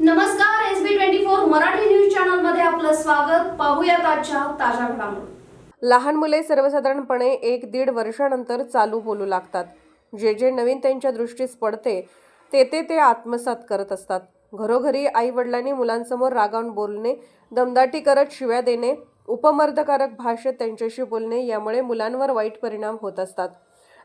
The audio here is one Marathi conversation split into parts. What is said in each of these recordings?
नमस्कार S B twenty four Marathi news चॅनलमध्ये आपलं स्वागत. पाहूया आजच्या ताज्या घडामोडी. लहान मुले सर्वसाधारणपणे एक दीड वर्षानंतर चालू बोलू लागतात. जे जे नवीन त्यांच्या दृष्टीस पडते ते ते ते आत्मसात करत असतात. घरोघरी आई वडिलांनी मुलांसमोर रागावून बोलणे दमदाटी करत शिव्या देणे उपमर्दकारक भाषेत त्यांच्याशी बोलणे यामुळे मुलांवर वाईट परिणाम होत असतात.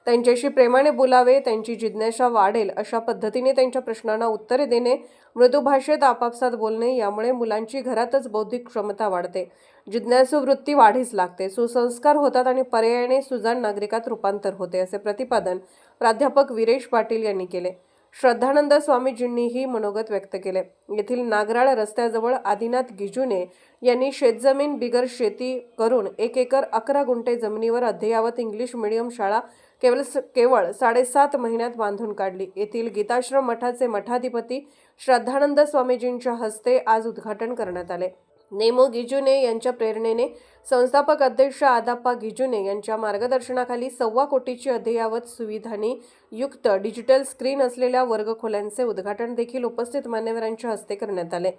त्यांच्याशी प्रेमाने बोलावे त्यांची जिज्ञासा वाढेल अशा पद्धतीने त्यांच्या प्रश्नांना उत्तरे देणे मृदू भाषेत आपापसात बोलणे यामुळे मुलांची घरातच बौद्धिक क्षमता वाढते. जिज्ञासू वृत्ती वाढीस लागते. सुसंस्कार होतात आणि पर्यायाने सुजाण नागरिकात रूपांतर होते असे प्रतिपादन प्राध्यापक विरेश पाटील यांनी केले. श्रद्धानंद स्वामीजींनीही मनोगत व्यक्त केले. येथील नागराळ रस्त्याजवळ आदिनाथ गिजूने यांनी शेतजमीन बिगर शेती करून एक एकर अकरा गुंठे जमिनीवर अद्ययावत इंग्लिश मिडियम शाळा केवळ केवळ साडेसात महिन्यात बांधून काढली. येथील गीताश्रम मठाचे मठाधिपती श्रद्धानंद स्वामीजींच्या हस्ते आज उद्घाटन करण्यात आले. नेमो गिजुने यांच्या प्रेरणेने संस्थापक अध्यक्ष आदाप्पा गिजुने यांच्या मार्गदर्शनाखाली सव्वा कोटीची अद्ययावत सुविधांनी युक्त डिजिटल स्क्रीन असलेल्या वर्गखोल्यांचे उद्घाटन देखील उपस्थित मान्यवरांच्या हस्ते करण्यात आले.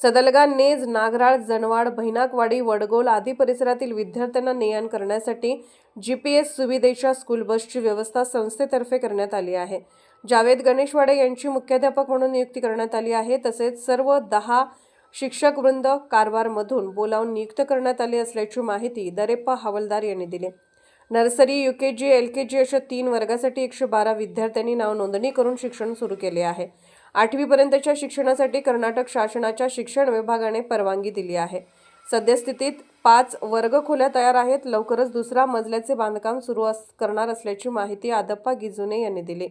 सदलगा नेज नागराळ जनवाड भैनाकवाडी वडगोल आदी परिसरातील विद्यार्थ्यांना ने आण करण्यासाठी जी पी एस सुविधेच्या स्कूल बसची व्यवस्था संस्थेतर्फे करण्यात आली आहे. जावेद गणेशवाडे यांची मुख्याध्यापक म्हणून नियुक्ती करण्यात आली आहे. तसेच सर्व दहा शिक्षक वृंद कारवारमधून बोलावून नियुक्त करण्यात आले असल्याची माहिती दरेप्पा हवालदार यांनी दिली. Nursery U K G L K G अशा तीन वर्गासाठी एकशे बारा विद्यार्थ्यांनी नाव नोंदणी करून शिक्षण सुरू केले आहे. आठवीपर्यंतच्या शिक्षणासाठी कर्नाटक शासनाच्या शिक्षण विभागाने परवानगी दिली आहे. सद्यस्थितीत पाच वर्गखोल्या तयार आहेत. लवकरच दुसरा मजल्याचे बांधकाम सुरू अस करणार असल्याची माहिती आदप्पा गिजुने यांनी दिली.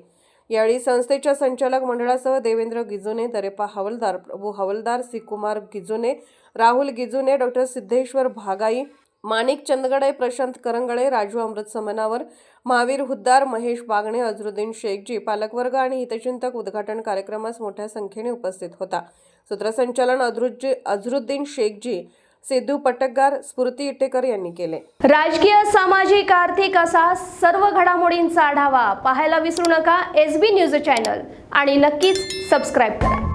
यावेळी संस्थेच्या संचालक मंडळासह देवेंद्र गिजुने दरेपा हवलदार प्रभू हवलदार सिकुमार गिजुने राहुल गिजुने डॉक्टर सिद्धेश्वर भागाई माणिक चंदगडे प्रशांत करंगळे राजू अमृत समनावर महावीर हुद्दार महेश बागणे अझरुद्दीन शेखजी पालकवर्ग आणि हितचिंतक उद्घाटन कार्यक्रमास मोठ्या संख्येने उपस्थित होता. सूत्रसंचालन अझरुज्जी अझरुद्दीन शेखजी सिद्धू पटकगार स्फूर्ती इटेकर यांनी केले. राजकीय सामाजिक आर्थिक असा सर्व घडामोडींचा आढावा पाहायला विसरू नका. एस बी न्यूज चॅनल आणि नक्कीच सबस्क्राईब करा.